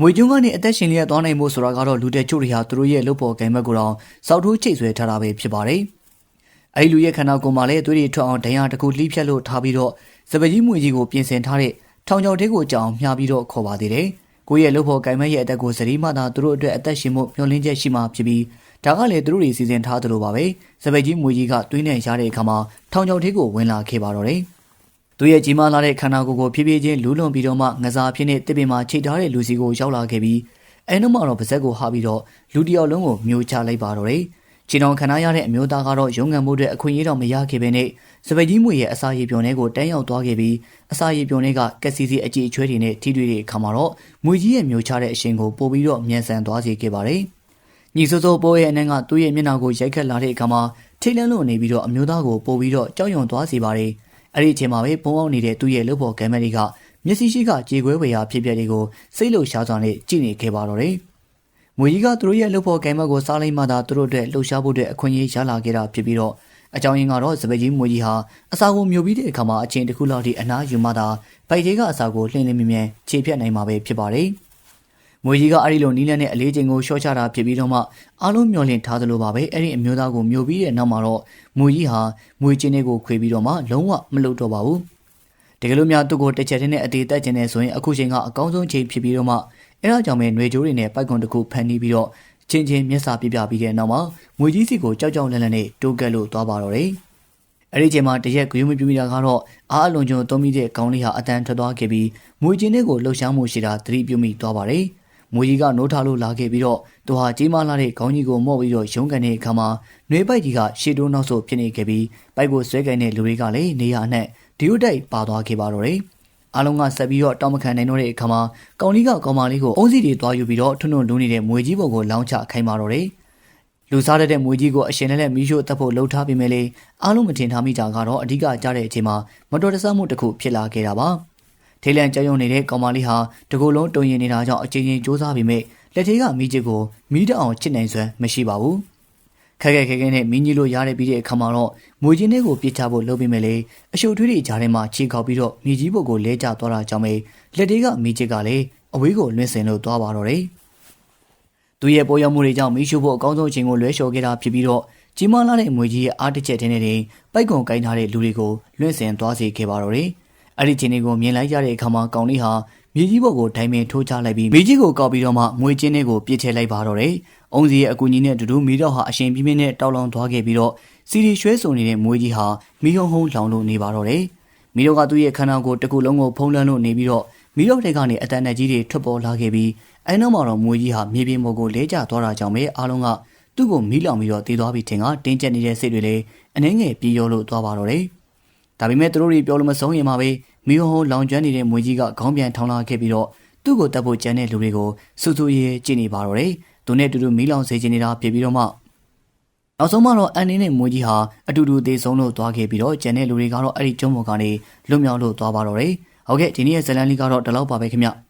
ငွေကျုံကနေအသက်ရှင်လျက်သွားနိုင်ဖို့ဆိုတာကတော့လူတဲ့ချို့တွေဟာသူတို့ရဲ့လုပ်ပေါ်ကံဘက်ကိုတော့စောက်ထိုးချိတ်ဆွဲထားတာပဲဖြစ်ပါတယ်။အဲဒီလူရဲ့ခန္ဓာကိုယ်မှာလည်းသွေးတွေထွက်အောင်ဒဏ်ရာတစ်ခုလှိဖြတ်လို့ထားပြီးတော့စပကြီးမွေကြီးကိုပြင်ဆင်ထားတဲ့ထောင်ချောက်တဲကိုကြောင်မျှပြီးတော့ခေါ်ပါသေးတယ်။ကိုယ့်ရဲ့လုပ်ပေါ်ကံဘက်ရဲ့အသက်ကိုစရီမှသာသူတို့အတွက်အသက်ရှင်မှုမျှော်လင့်ချက်ရှိမှဖြစ်ပြီးဒါကလည်းသူတို့တွေစီစဉ်ထားသလိုပါပဲ။စပကြီးမွေကြီးကသွေးနဲ့ရတဲ့အခါမှာထောင်ချောက်တဲကိုဝင်လာခဲ့ပါတော့တယ်။ သူရဲ့ကြီးမားလာတဲ့ခန္ဓာကိုယ်ကိုဖြည်းဖြည်းချင်းလူးလွန်ပြီးတော့မှငစားဖြစ်နေတစ်ပင်မှာချိတ်ထားတဲ့လူစီကိုရောက်လာခဲ့ပြီးအဲနောက်မှာတော့ပါဇက်ကိုဟာပြီးတော့လူတစ်ယောက်လုံးကိုမျိုးချလိုက်ပါတော့တယ်။ခြေတော်ခံရတဲ့အမျိုးသားကတော့ရုံငံမှုအတွက်အခွင့်အရေးတော့မရခဲ့ပဲနဲ့စပယ်ကြီးမွေရဲ့အစာရည်ပြုံထဲကိုတန်းရောက်သွားခဲ့ပြီးအစာရည်ပြုံထဲကကက်စီစီအကြည့်အချွဲတွေနဲ့ထိတွေ့တဲ့အခါမှာတော့မွေကြီးရဲ့မျိုးချတဲ့အရှင်ကိုပို့ပြီးတော့မြန်ဆန်သွားစေခဲ့ပါတယ်။ညီစိုးစိုးပိုးရဲ့အနှံကသူ့ရဲ့မျက်နှာကိုရိုက်ခတ်လာတဲ့အခါမှာထိတ်လန့်လို့နေပြီးတော့အမျိုးသားကိုပို့ပြီးတော့ကြောက်ရွံ့သွားစေပါတယ်။ အဲ့ဒီအချိန်မှာပဲပုံအောင်နေတဲ့သူ့ရဲ့လုပ်ဖို့ကံမတွေကမျက်စိရှိကကြေခွဲဝေရာဖြစ်ပျက်တွေကိုစိတ်လှုပ်ရှားစွာနဲ့ကြည့်နေခဲ့ပါတော့တယ်။မွေကြီးကသူတို့ရဲ့လုပ်ဖို့ကံမကိုစားလိုက်မှသာသူတို့အတွက်လှုပ်ရှားဖို့အတွက်အခွင့်အရေးရလာခဲ့တာဖြစ်ပြီးတော့အကြောင်းရင်းကတော့စပယ်ကြီးမွေကြီးဟာအစာကိုမျိုးပြီးတဲ့အခါမှာအချိန်တစ်ခုလောက်ထိအနားယူမှသာဗိုက်သေးကအစာကိုလှင်းလင်းမြင်မြင်ခြေဖြတ်နိုင်မှာပဲဖြစ်ပါတယ်။ ငွေကြီးကအဲ့ဒီလိုနီးလန်းတဲ့အလေးချိန်ကိုရှော့ချတာဖြစ်ပြီးတော့မှအားလုံးမျောလင့်ထားသလိုပါပဲအဲ့ဒီအမျိုးသားကိုမျိုးပြီးတဲ့နောက်မှာတော့ငွေကြီးဟာငွေချင်းတွေကိုခွေပြီးတော့မှလုံးဝမလုပ်တော့ပါဘူးတကယ်လို့များသူ့ကိုတစ်ချက်တည်းနဲ့အသေးသက်ကျင်နေဆိုရင်အခုချိန်ကအကောင်းဆုံးချိန်ဖြစ်ပြီးတော့မှအဲ့ဒါကြောင့်ပဲຫນွေကြိုးတွေနဲ့ပိုက်ကွန်တစ်ခုဖန်တီးပြီးတော့ချင်းချင်းမျက်စာပြပြပြီးတဲ့နောက်မှာငွေကြီးစီကိုကြောက်ကြောက်လန့်လန့်နဲ့တိုးကက်လို့သွားပါတော့တယ်အဲ့ဒီချိန်မှာတရက်ဂရုမပြုမိတာကတော့အားအလွန်ကျွံသုံးမိတဲ့ကောင်းလေးဟာအတန်ထွက်သွားခဲ့ပြီးငွေချင်းတွေကိုလှုပ်ရှားမှုရှိတာသတိပြုမိသွားပါတယ်။ မွေကြီးကနိုးထလို့လာခဲ့ပြီးတော့သူဟာကြီးမားလာတဲ့ခေါင်းကြီးကိုမော့ပြီးတော့ရုန်းကန်တဲ့အခါမှာနှွေးပိုက်ကြီးကရှေ့တိုးနောက်ဆုတ်ဖြစ်နေခဲ့ပြီးပိုက်ကိုဆွဲကန်တဲ့လူတွေကလည်းနေရာအနှံ့ဒီဥတိုက်ပါသွားခဲ့ပါတော့တယ်။အားလုံးကဆက်ပြီးတော့တောင်းမခံနိုင်တော့တဲ့အခါမှာကောင်းလေးကကောင်မလေးကိုအုံးစီတွေတွားယူပြီးတော့ထွန်းထွန်းလူနေတဲ့မွေကြီးပေါ်ကိုလောင်းချခိုင်းပါတော့တယ်။လူစားတဲ့မွေကြီးကိုအရှင်နဲ့မီးရှို့တပ်ဖို့လှုံ့ထားပြီးမြဲလေအားလုံးမထင်ထားမိကြကတော့အဓိကကြားတဲ့အချိန်မှာမတော်တဆမှုတစ်ခုဖြစ်လာခဲ့တာပါ။ ထိလန်ကြောင်ယုံနေတဲ့ကောင်မလေးဟာတကူလုံးတုံရင်နေတာကြောင့်အချင်းချင်းစူးစမ်းပြီးမြဲလက်သေးကမိချစ်ကိုမီးတအောင်ချစ်နိုင်စွမ်းမရှိပါဘူး။ခက်ခဲခဲခဲနဲ့မင်းကြီးလိုရတဲ့ပြီးတဲ့အခါမှာတော့မွေချင်းတွေကိုပြစ်ချဖို့လုပ်ပြီးမြဲလေအရှုပ်ထွေးတွေကြားထဲမှာခြေခေါက်ပြီးတော့မြေကြီးဘုတ်ကိုလဲကျသွားတာကြောင့်ပဲလက်သေးကမိချစ်ကလည်းအဝေးကိုလွင့်စင်လို့သွားပါတော့တယ်။သူရဲ့ပေါ်ရောက်မှုတွေကြောင့်မီးရှို့ဖို့အကောင်းဆုံးအချိန်ကိုလွှဲလျှော်ခဲ့တာဖြစ်ပြီးတော့ကြီးမားလာတဲ့ငွေကြီးရဲ့အားတစ်ချက်တည်းနဲ့တင်ပိုက်ကွန်ကိုင်းထားတဲ့လူတွေကိုလွှင့်စင်သွားစေခဲ့ပါတော့တယ်။ အဲ့ဒီချိန်တွေကိုမြင်လိုက်ရတဲ့အခါမှာကောင်လေးဟာမြေကြီးဘုတ်ကိုဒိုင်ပင်ထိုးချလိုက်ပြီးမြေကြီးကိုကောက်ပြီးတော့မှငွေချင်းတွေကိုပြစ်ထည့်လိုက်ပါတော့တယ်။အုံးစီရဲ့အကူကြီးနဲ့အတူတူမီတော့ဟာအရှင်ပြင်းပြင်းနဲ့တောက်လောင်သွားခဲ့ပြီးတော့စီရီရွှဲစုံနေတဲ့မွေကြီးဟာမီဟုံဟုံလောင်လို့နေပါတော့တယ်။မီတော့ကသူ့ရဲ့ခန္ဓာကိုယ်တစ်ခုလုံးကိုဖုံးလွှမ်းလို့နေပြီးတော့မီတော့တွေကနေအတန်နဲ့ကြီးတွေထွက်ပေါ်လာခဲ့ပြီးအဲနောက်မှာတော့မွေကြီးဟာမြေပြင်ပေါ်ကိုလဲကျသွားတာကြောင့်ပဲအားလုံးကသူ့ကိုမီးလောင်ပြီးတော့တည်သွားပြီးထင်ကတင်းကျပ်နေတဲ့စိတ်တွေလည်းအနှဲငယ်ပြေးရောလို့သွားပါတော့တယ်။ ဒါပေမဲ့သူတို့တွေပြောလို့မဆုံးရင်မှာပဲမီဟိုလောင်ကျွမ်းနေတဲ့မွေကြီးကခေါင်းပြန်ထောင်းလာခဲ့ပြီးတော့သူ့ကိုတပ်ဖို့ကြမ်းတဲ့လူတွေကိုစူးစူးရဲကြည့်နေပါတော့တယ်။သူနဲ့အတူတူမီးလောင်စေချင်နေတာပြပြီးတော့မှနောက်ဆုံးမှတော့အန်နေနဲ့မွေကြီးဟာအတူတူသေးဆုံးလို့သွားခဲ့ပြီးတော့ကျန်တဲ့လူတွေကတော့အဲ့ဒီကျုံးပေါ်ကနေလွတ်မြောက်လို့သွားပါတော့တယ်။ဟုတ်ကဲ့ဒီနေ့ရဲ့ဇလန်လေးကတော့ဒီလောက်ပါပဲခင်ဗျ။